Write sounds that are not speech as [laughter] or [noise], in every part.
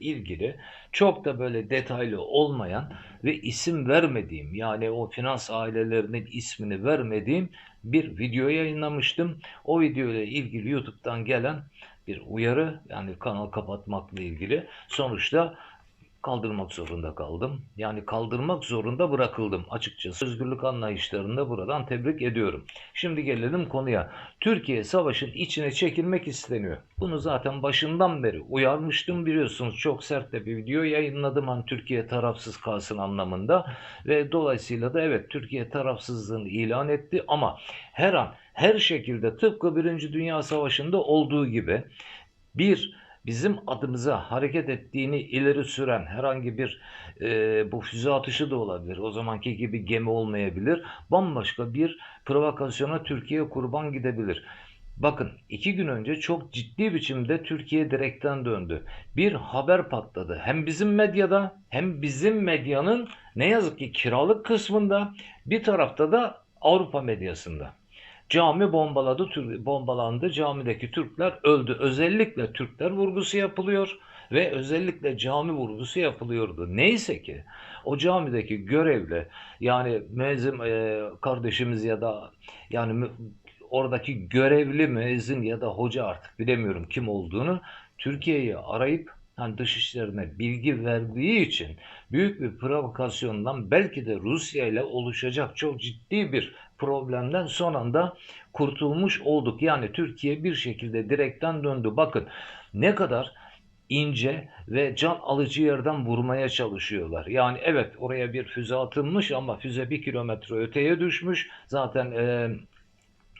ilgili çok da böyle detaylı olmayan ve isim vermediğim yani o finans ailelerinin ismini vermediğim bir video yayınlamıştım. O video ile ilgili YouTube'dan gelen bir uyarı yani kanal kapatmakla ilgili sonuçta kaldırmak zorunda kaldım. Yani kaldırmak zorunda bırakıldım açıkçası. Özgürlük anlayışlarında buradan tebrik ediyorum. Şimdi gelelim konuya. Türkiye savaşın içine çekilmek isteniyor. Bunu zaten başından beri uyarmıştım biliyorsunuz. Çok sert de bir video yayınladım hani Türkiye tarafsız kalsın anlamında. Ve dolayısıyla da evet Türkiye tarafsızlığını ilan etti ama her an her şekilde tıpkı Birinci Dünya Savaşı'nda olduğu gibi bir bizim adımıza hareket ettiğini ileri süren herhangi bir e, bu füze atışı da olabilir. O zamanki gibi gemi olmayabilir. Bambaşka bir provokasyona Türkiye kurban gidebilir. Bakın iki gün önce çok ciddi biçimde Türkiye direkten döndü. Bir haber patladı. Hem bizim medyada hem bizim medyanın ne yazık ki kiralık kısmında bir tarafta da Avrupa medyasında. Cami bombaladı, bombalandı. Camideki Türkler öldü. Özellikle Türkler vurgusu yapılıyor ve özellikle cami vurgusu yapılıyordu. Neyse ki o camideki görevli yani müezzin e, kardeşimiz ya da yani oradaki görevli müezzin ya da hoca artık bilemiyorum kim olduğunu Türkiye'yi arayıp hani dışişlerine bilgi verdiği için büyük bir provokasyondan belki de Rusya ile oluşacak çok ciddi bir problemden son anda kurtulmuş olduk. Yani Türkiye bir şekilde direkten döndü. Bakın ne kadar ince ve can alıcı yerden vurmaya çalışıyorlar. Yani evet oraya bir füze atılmış ama füze bir kilometre öteye düşmüş. Zaten e,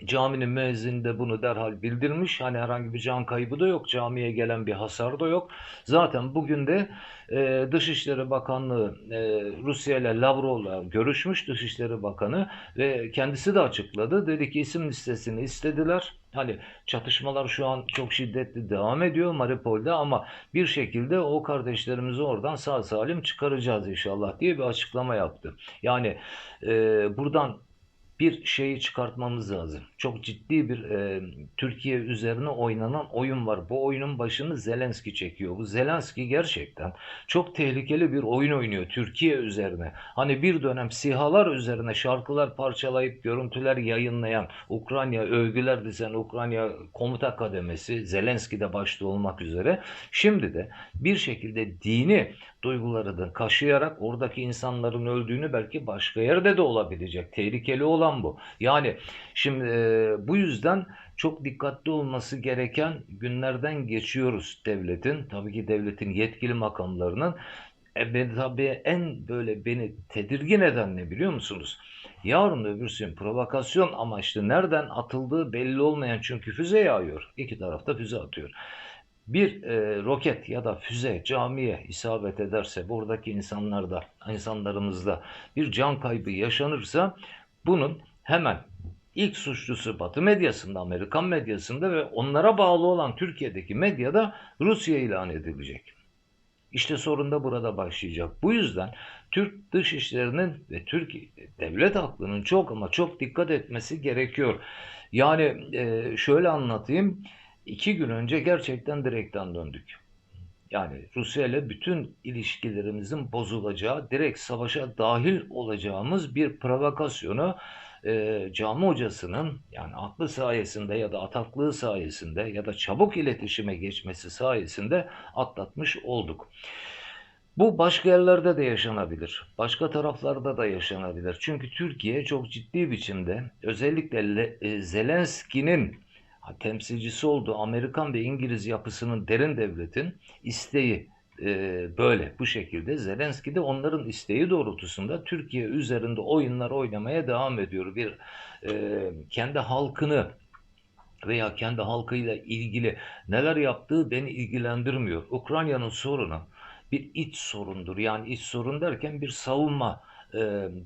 Caminin müezzini bunu derhal bildirmiş. Hani herhangi bir can kaybı da yok. Camiye gelen bir hasar da yok. Zaten bugün de e, Dışişleri Bakanlığı e, Rusya ile Lavrov'la görüşmüş Dışişleri Bakanı ve kendisi de açıkladı. Dedi ki isim listesini istediler. Hani çatışmalar şu an çok şiddetli devam ediyor Mariupol'de ama bir şekilde o kardeşlerimizi oradan sağ salim çıkaracağız inşallah diye bir açıklama yaptı. Yani e, buradan bir şeyi çıkartmamız lazım. Çok ciddi bir e, Türkiye üzerine oynanan oyun var. Bu oyunun başını Zelenski çekiyor. Bu Zelenski gerçekten çok tehlikeli bir oyun oynuyor Türkiye üzerine. Hani bir dönem sihalar üzerine şarkılar parçalayıp görüntüler yayınlayan Ukrayna övgüler dizen Ukrayna komuta kademesi Zelenski de başta olmak üzere şimdi de bir şekilde dini duyguları da kaşıyarak oradaki insanların öldüğünü belki başka yerde de olabilecek. Tehlikeli olan bu. Yani şimdi e, bu yüzden çok dikkatli olması gereken günlerden geçiyoruz devletin. Tabii ki devletin yetkili makamlarının. E, ben, tabii en böyle beni tedirgin eden ne biliyor musunuz? Yarın öbürsün provokasyon amaçlı nereden atıldığı belli olmayan çünkü füze yağıyor. İki tarafta füze atıyor bir e, roket ya da füze camiye isabet ederse buradaki insanlarda, insanlarımızda bir can kaybı yaşanırsa bunun hemen ilk suçlusu Batı medyasında, Amerikan medyasında ve onlara bağlı olan Türkiye'deki medyada Rusya ilan edilecek. İşte sorun da burada başlayacak. Bu yüzden Türk dışişlerinin ve Türk devlet aklının çok ama çok dikkat etmesi gerekiyor. Yani e, şöyle anlatayım iki gün önce gerçekten direkten döndük. Yani Rusya ile bütün ilişkilerimizin bozulacağı, direkt savaşa dahil olacağımız bir provokasyonu e, cami hocasının yani aklı sayesinde ya da ataklığı sayesinde ya da çabuk iletişime geçmesi sayesinde atlatmış olduk. Bu başka yerlerde de yaşanabilir. Başka taraflarda da yaşanabilir. Çünkü Türkiye çok ciddi biçimde özellikle e, Zelenski'nin temsilcisi olduğu Amerikan ve İngiliz yapısının derin devletin isteği e, böyle bu şekilde Zelenski de onların isteği doğrultusunda Türkiye üzerinde oyunlar oynamaya devam ediyor. Bir e, kendi halkını veya kendi halkıyla ilgili neler yaptığı beni ilgilendirmiyor. Ukrayna'nın sorunu bir iç sorundur. Yani iç sorun derken bir savunma e,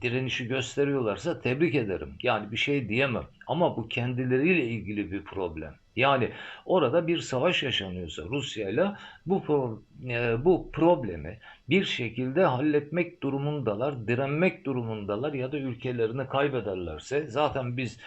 direnişi gösteriyorlarsa tebrik ederim. Yani bir şey diyemem. Ama bu kendileriyle ilgili bir problem. Yani orada bir savaş yaşanıyorsa Rusya ile bu pro, e, bu problemi bir şekilde halletmek durumundalar, direnmek durumundalar ya da ülkelerini kaybederlerse zaten biz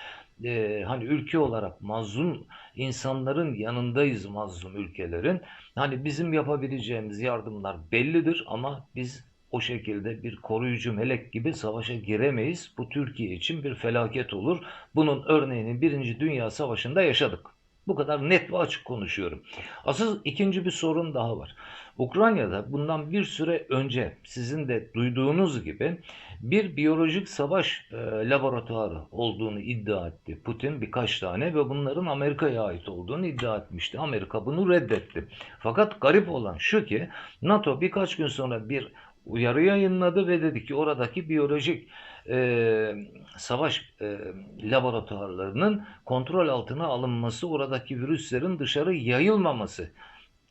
e, hani ülke olarak mazlum insanların yanındayız mazlum ülkelerin. Hani bizim yapabileceğimiz yardımlar bellidir ama biz o şekilde bir koruyucu melek gibi savaşa giremeyiz. Bu Türkiye için bir felaket olur. Bunun örneğini Birinci Dünya Savaşı'nda yaşadık. Bu kadar net ve açık konuşuyorum. Asıl ikinci bir sorun daha var. Ukrayna'da bundan bir süre önce sizin de duyduğunuz gibi bir biyolojik savaş e, laboratuvarı olduğunu iddia etti Putin birkaç tane ve bunların Amerika'ya ait olduğunu iddia etmişti. Amerika bunu reddetti. Fakat garip olan şu ki NATO birkaç gün sonra bir uyarı yayınladı ve dedi ki oradaki biyolojik e, savaş e, laboratuvarlarının kontrol altına alınması, oradaki virüslerin dışarı yayılmaması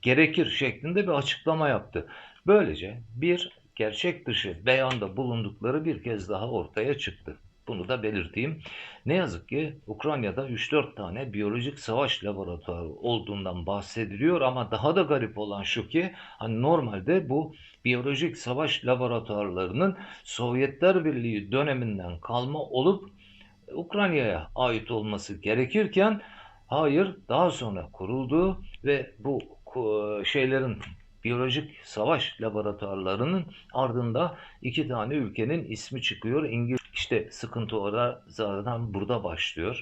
gerekir şeklinde bir açıklama yaptı. Böylece bir gerçek dışı beyanda bulundukları bir kez daha ortaya çıktı. Bunu da belirteyim. Ne yazık ki Ukrayna'da 3-4 tane biyolojik savaş laboratuvarı olduğundan bahsediliyor ama daha da garip olan şu ki hani normalde bu biyolojik savaş laboratuvarlarının Sovyetler Birliği döneminden kalma olup Ukrayna'ya ait olması gerekirken hayır daha sonra kuruldu ve bu şeylerin biyolojik savaş laboratuvarlarının ardında iki tane ülkenin ismi çıkıyor. İngiliz işte sıkıntı orada zaten burada başlıyor.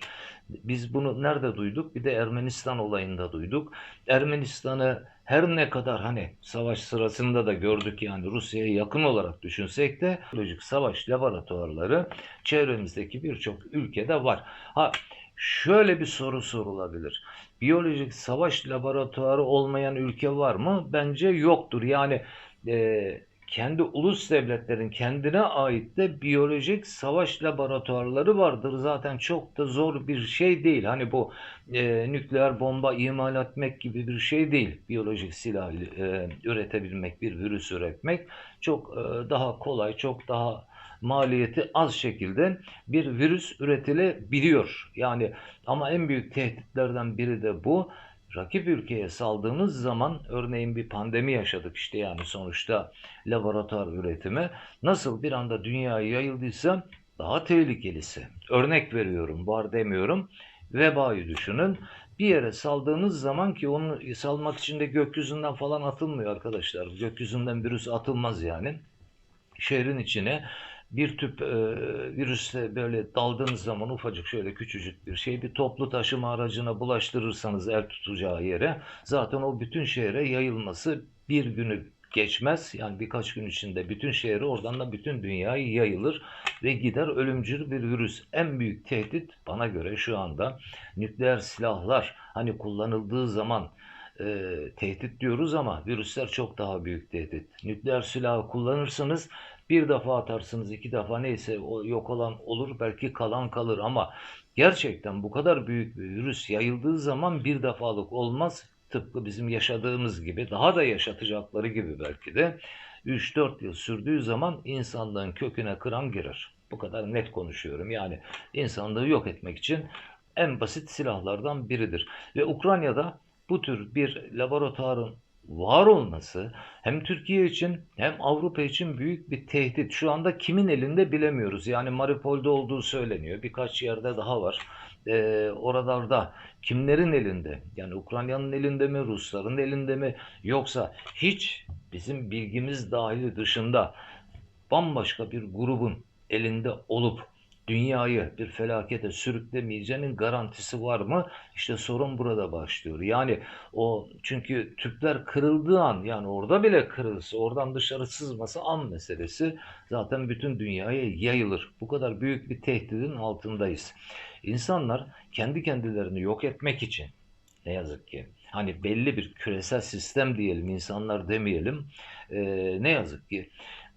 Biz bunu nerede duyduk? Bir de Ermenistan olayında duyduk. Ermenistan'ı her ne kadar hani savaş sırasında da gördük yani Rusya'ya yakın olarak düşünsek de biyolojik savaş laboratuvarları çevremizdeki birçok ülkede var. Ha şöyle bir soru sorulabilir. Biyolojik savaş laboratuvarı olmayan ülke var mı? Bence yoktur. Yani e, kendi ulus devletlerin kendine ait de biyolojik savaş laboratuvarları vardır. Zaten çok da zor bir şey değil. Hani bu e, nükleer bomba imal etmek gibi bir şey değil. Biyolojik silah e, üretebilmek, bir virüs üretmek çok e, daha kolay, çok daha maliyeti az şekilde bir virüs üretilebiliyor. Yani ama en büyük tehditlerden biri de bu. Rakip ülkeye saldığınız zaman örneğin bir pandemi yaşadık işte yani sonuçta laboratuvar üretimi nasıl bir anda dünyaya yayıldıysa daha tehlikelisi. Örnek veriyorum, var demiyorum. Vebayı düşünün. Bir yere saldığınız zaman ki onu salmak için de gökyüzünden falan atılmıyor arkadaşlar. Gökyüzünden virüs atılmaz yani. Şehrin içine bir tüp e, virüse böyle daldığınız zaman ufacık şöyle küçücük bir şey bir toplu taşıma aracına bulaştırırsanız el tutacağı yere zaten o bütün şehre yayılması bir günü geçmez. Yani birkaç gün içinde bütün şehri oradan da bütün dünyayı yayılır ve gider ölümcül bir virüs. En büyük tehdit bana göre şu anda nükleer silahlar hani kullanıldığı zaman e, tehdit diyoruz ama virüsler çok daha büyük tehdit. Nükleer silahı kullanırsanız bir defa atarsınız, iki defa neyse yok olan olur, belki kalan kalır ama gerçekten bu kadar büyük bir virüs yayıldığı zaman bir defalık olmaz. Tıpkı bizim yaşadığımız gibi, daha da yaşatacakları gibi belki de 3-4 yıl sürdüğü zaman insanlığın köküne kıran girer. Bu kadar net konuşuyorum. Yani insanlığı yok etmek için en basit silahlardan biridir. Ve Ukrayna'da bu tür bir laboratuvarın var olması hem Türkiye için hem Avrupa için büyük bir tehdit. Şu anda kimin elinde bilemiyoruz. Yani Mariupol'de olduğu söyleniyor. Birkaç yerde daha var. Ee, oralarda kimlerin elinde? Yani Ukrayna'nın elinde mi, Rusların elinde mi? Yoksa hiç bizim bilgimiz dahili dışında bambaşka bir grubun elinde olup dünyayı bir felakete sürüklemeyeceğinin garantisi var mı? İşte sorun burada başlıyor. Yani o çünkü tüpler kırıldığı an yani orada bile kırılsa oradan dışarı sızması an meselesi zaten bütün dünyaya yayılır. Bu kadar büyük bir tehdidin altındayız. İnsanlar kendi kendilerini yok etmek için ne yazık ki hani belli bir küresel sistem diyelim insanlar demeyelim e, ne yazık ki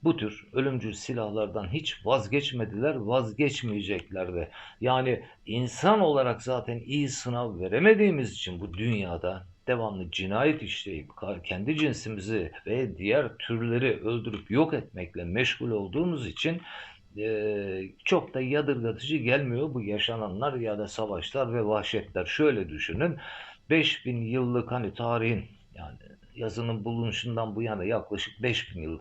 bu tür ölümcül silahlardan hiç vazgeçmediler, vazgeçmeyecekler de. Yani insan olarak zaten iyi sınav veremediğimiz için bu dünyada devamlı cinayet işleyip kendi cinsimizi ve diğer türleri öldürüp yok etmekle meşgul olduğumuz için e, çok da yadırgatıcı gelmiyor bu yaşananlar ya da savaşlar ve vahşetler. Şöyle düşünün 5000 yıllık hani tarihin yani yazının bulunuşundan bu yana yaklaşık 5000 yıl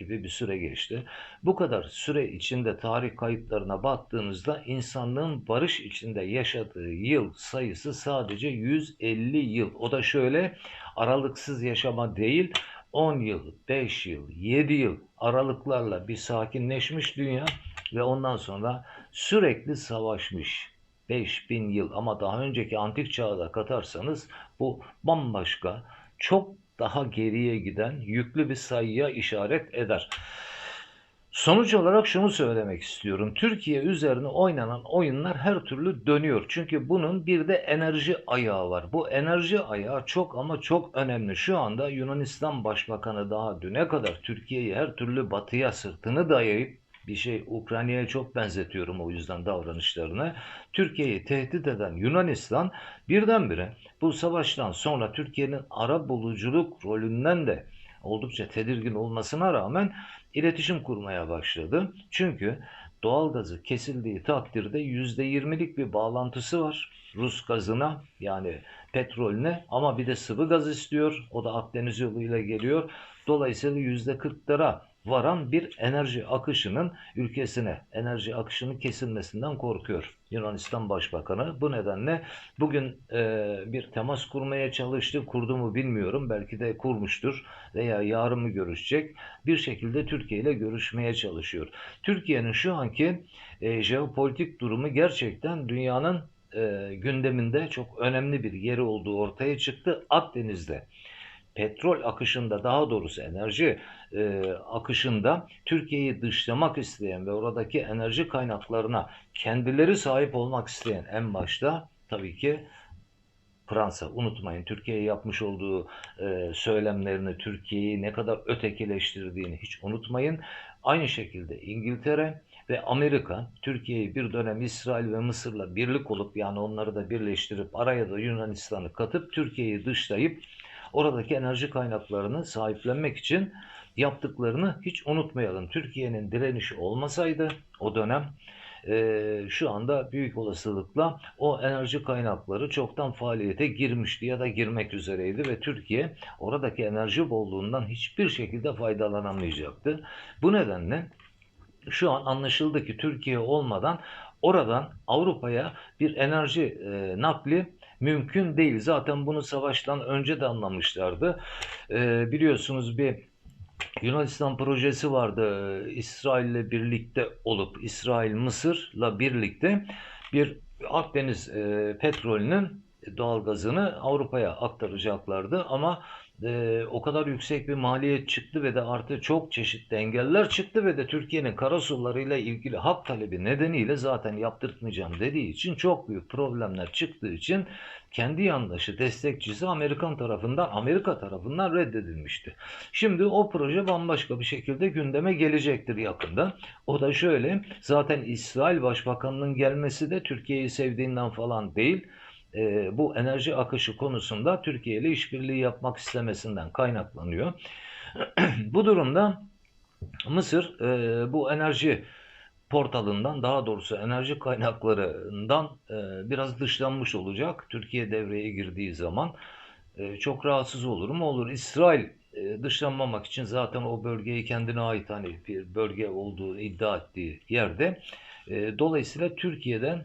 gibi bir süre geçti. Bu kadar süre içinde tarih kayıtlarına baktığınızda insanlığın barış içinde yaşadığı yıl sayısı sadece 150 yıl. O da şöyle aralıksız yaşama değil 10 yıl, 5 yıl, 7 yıl aralıklarla bir sakinleşmiş dünya ve ondan sonra sürekli savaşmış. 5000 yıl ama daha önceki antik çağda katarsanız bu bambaşka çok daha geriye giden yüklü bir sayıya işaret eder. Sonuç olarak şunu söylemek istiyorum. Türkiye üzerine oynanan oyunlar her türlü dönüyor. Çünkü bunun bir de enerji ayağı var. Bu enerji ayağı çok ama çok önemli. Şu anda Yunanistan Başbakanı daha düne kadar Türkiye'yi her türlü batıya sırtını dayayıp bir şey Ukrayna'ya çok benzetiyorum o yüzden davranışlarını. Türkiye'yi tehdit eden Yunanistan birdenbire bu savaştan sonra Türkiye'nin ara buluculuk rolünden de oldukça tedirgin olmasına rağmen iletişim kurmaya başladı. Çünkü doğalgazı kesildiği takdirde %20'lik bir bağlantısı var. Rus gazına yani petrolüne ama bir de sıvı gaz istiyor. O da Akdeniz yoluyla geliyor. Dolayısıyla %40'lara varan bir enerji akışının ülkesine enerji akışının kesilmesinden korkuyor Yunanistan Başbakanı. Bu nedenle bugün e, bir temas kurmaya çalıştı. Kurdu mu bilmiyorum. Belki de kurmuştur veya yarın mı görüşecek. Bir şekilde Türkiye ile görüşmeye çalışıyor. Türkiye'nin şu anki e, jeopolitik durumu gerçekten dünyanın e, gündeminde çok önemli bir yeri olduğu ortaya çıktı. Akdeniz'de petrol akışında daha doğrusu enerji e, akışında Türkiye'yi dışlamak isteyen ve oradaki enerji kaynaklarına kendileri sahip olmak isteyen en başta tabii ki Fransa. Unutmayın Türkiye'ye yapmış olduğu e, söylemlerini, Türkiye'yi ne kadar ötekileştirdiğini hiç unutmayın. Aynı şekilde İngiltere ve Amerika Türkiye'yi bir dönem İsrail ve Mısır'la birlik olup yani onları da birleştirip araya da Yunanistan'ı katıp Türkiye'yi dışlayıp oradaki enerji kaynaklarını sahiplenmek için yaptıklarını hiç unutmayalım. Türkiye'nin direnişi olmasaydı o dönem e, şu anda büyük olasılıkla o enerji kaynakları çoktan faaliyete girmişti ya da girmek üzereydi ve Türkiye oradaki enerji bolluğundan hiçbir şekilde faydalanamayacaktı. Bu nedenle şu an anlaşıldı ki Türkiye olmadan oradan Avrupa'ya bir enerji e, nakli mümkün değil. Zaten bunu savaştan önce de anlamışlardı. E, biliyorsunuz bir Yunanistan projesi vardı. İsrail ile birlikte olup İsrail Mısır'la birlikte bir Akdeniz e, petrolünün doğalgazını Avrupa'ya aktaracaklardı ama e, o kadar yüksek bir maliyet çıktı ve de artı çok çeşitli engeller çıktı ve de Türkiye'nin karasularıyla ilgili hak talebi nedeniyle zaten yaptırtmayacağım dediği için çok büyük problemler çıktığı için kendi yandaşı destekçisi Amerikan tarafından Amerika tarafından reddedilmişti. Şimdi o proje bambaşka bir şekilde gündeme gelecektir yakında. O da şöyle zaten İsrail Başbakanı'nın gelmesi de Türkiye'yi sevdiğinden falan değil e, bu enerji akışı konusunda Türkiye ile işbirliği yapmak istemesinden kaynaklanıyor. [clears throat] bu durumda Mısır e, bu enerji portalından daha doğrusu enerji kaynaklarından e, biraz dışlanmış olacak. Türkiye devreye girdiği zaman e, çok rahatsız olur mu? Olur. İsrail e, dışlanmamak için zaten o bölgeyi kendine ait hani bir bölge olduğu iddia ettiği yerde e, dolayısıyla Türkiye'den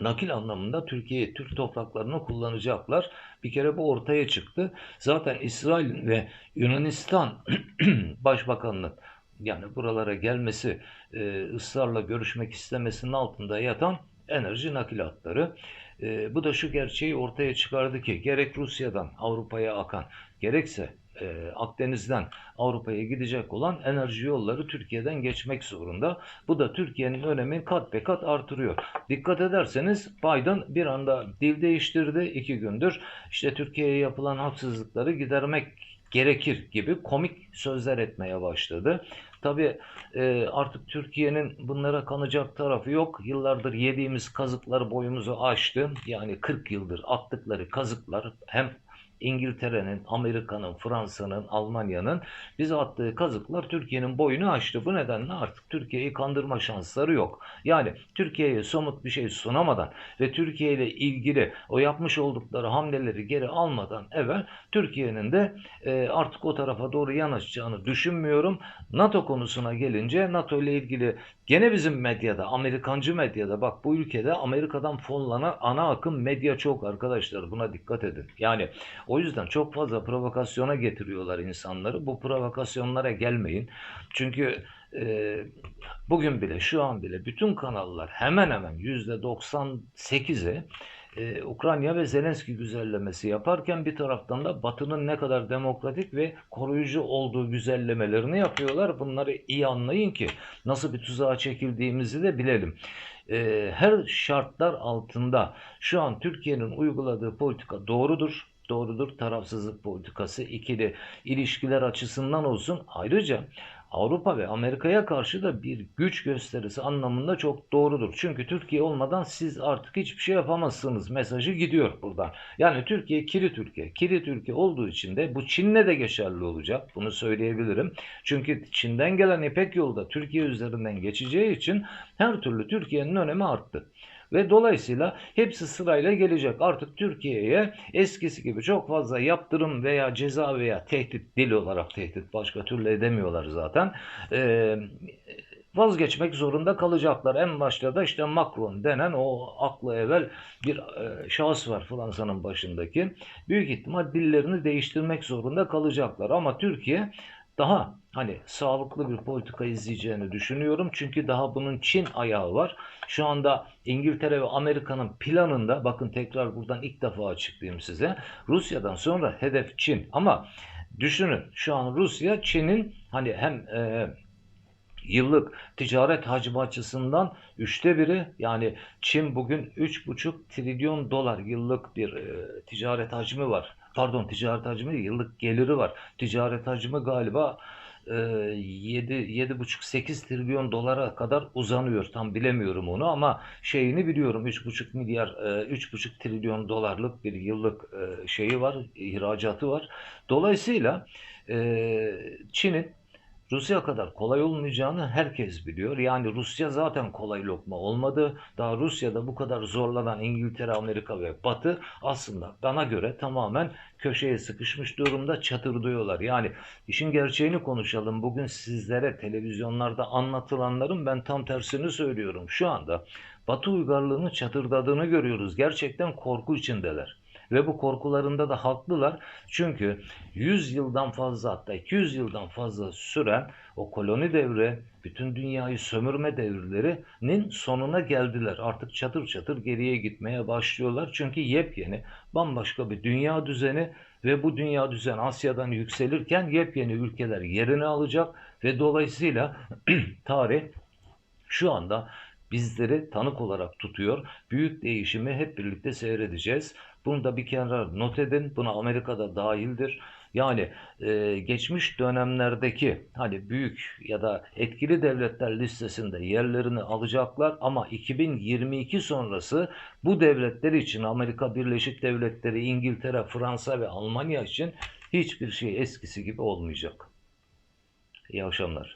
nakil anlamında Türkiye, Türk topraklarını kullanacaklar. Bir kere bu ortaya çıktı. Zaten İsrail ve Yunanistan [clears throat] Başbakanlığı yani buralara gelmesi, e, ısrarla görüşmek istemesinin altında yatan enerji nakilatları. E, bu da şu gerçeği ortaya çıkardı ki gerek Rusya'dan Avrupa'ya akan gerekse e, Akdeniz'den Avrupa'ya gidecek olan enerji yolları Türkiye'den geçmek zorunda. Bu da Türkiye'nin önemini kat be kat artırıyor. Dikkat ederseniz Biden bir anda dil değiştirdi iki gündür. İşte Türkiye'ye yapılan haksızlıkları gidermek gerekir gibi komik sözler etmeye başladı. Tabi e, artık Türkiye'nin bunlara kanacak tarafı yok. Yıllardır yediğimiz kazıklar boyumuzu aştı. Yani 40 yıldır attıkları kazıklar hem İngiltere'nin, Amerika'nın, Fransa'nın, Almanya'nın bize attığı kazıklar Türkiye'nin boyunu aştı. Bu nedenle artık Türkiye'yi kandırma şansları yok. Yani Türkiye'ye somut bir şey sunamadan ve Türkiye ile ilgili o yapmış oldukları hamleleri geri almadan evvel Türkiye'nin de e, artık o tarafa doğru yanaşacağını düşünmüyorum. NATO konusuna gelince NATO ile ilgili gene bizim medyada, Amerikancı medyada bak bu ülkede Amerika'dan fonlanan ana akım medya çok arkadaşlar buna dikkat edin. Yani o yüzden çok fazla provokasyona getiriyorlar insanları. Bu provokasyonlara gelmeyin. Çünkü e, bugün bile şu an bile bütün kanallar hemen hemen %98'i e, Ukrayna ve Zelenski güzellemesi yaparken bir taraftan da Batı'nın ne kadar demokratik ve koruyucu olduğu güzellemelerini yapıyorlar. Bunları iyi anlayın ki nasıl bir tuzağa çekildiğimizi de bilelim. E, her şartlar altında şu an Türkiye'nin uyguladığı politika doğrudur doğrudur. Tarafsızlık politikası ikili ilişkiler açısından olsun. Ayrıca Avrupa ve Amerika'ya karşı da bir güç gösterisi anlamında çok doğrudur. Çünkü Türkiye olmadan siz artık hiçbir şey yapamazsınız mesajı gidiyor buradan. Yani Türkiye kilit ülke. Kilit ülke olduğu için de bu Çin'le de geçerli olacak. Bunu söyleyebilirim. Çünkü Çin'den gelen İpek yolda Türkiye üzerinden geçeceği için her türlü Türkiye'nin önemi arttı. Ve dolayısıyla hepsi sırayla gelecek. Artık Türkiye'ye eskisi gibi çok fazla yaptırım veya ceza veya tehdit dil olarak tehdit başka türlü edemiyorlar zaten. Ee, vazgeçmek zorunda kalacaklar. En başta da işte Macron denen o aklı evvel bir e, şahıs var Fransa'nın başındaki. Büyük ihtimal dillerini değiştirmek zorunda kalacaklar. Ama Türkiye daha hani sağlıklı bir politika izleyeceğini düşünüyorum. Çünkü daha bunun Çin ayağı var. Şu anda İngiltere ve Amerika'nın planında bakın tekrar buradan ilk defa açıklayayım size. Rusya'dan sonra hedef Çin ama düşünün şu an Rusya Çin'in hani hem e, yıllık ticaret hacmi açısından üçte biri yani Çin bugün 3,5 trilyon dolar yıllık bir e, ticaret hacmi var. Pardon ticaret hacmi yıllık geliri var. Ticaret hacmi galiba 7 7,5-8 trilyon dolara kadar uzanıyor. Tam bilemiyorum onu ama şeyini biliyorum. 3,5 milyar 3,5 trilyon dolarlık bir yıllık şeyi var, ihracatı var. Dolayısıyla Çin'in Rusya kadar kolay olmayacağını herkes biliyor. Yani Rusya zaten kolay lokma olmadı. Daha Rusya'da bu kadar zorlanan İngiltere, Amerika ve Batı aslında bana göre tamamen köşeye sıkışmış durumda çatırdıyorlar. Yani işin gerçeğini konuşalım. Bugün sizlere televizyonlarda anlatılanların ben tam tersini söylüyorum. Şu anda Batı uygarlığının çatırdadığını görüyoruz. Gerçekten korku içindeler. Ve bu korkularında da haklılar. Çünkü 100 yıldan fazla hatta 200 yıldan fazla süren o koloni devri, bütün dünyayı sömürme devirlerinin sonuna geldiler. Artık çatır çatır geriye gitmeye başlıyorlar. Çünkü yepyeni, bambaşka bir dünya düzeni ve bu dünya düzeni Asya'dan yükselirken yepyeni ülkeler yerini alacak ve dolayısıyla [clears throat] tarih şu anda bizleri tanık olarak tutuyor. Büyük değişimi hep birlikte seyredeceğiz. Bunu da bir kenara not edin. Buna Amerika'da dahildir. Yani e, geçmiş dönemlerdeki hani büyük ya da etkili devletler listesinde yerlerini alacaklar ama 2022 sonrası bu devletler için Amerika Birleşik Devletleri, İngiltere, Fransa ve Almanya için hiçbir şey eskisi gibi olmayacak. İyi akşamlar.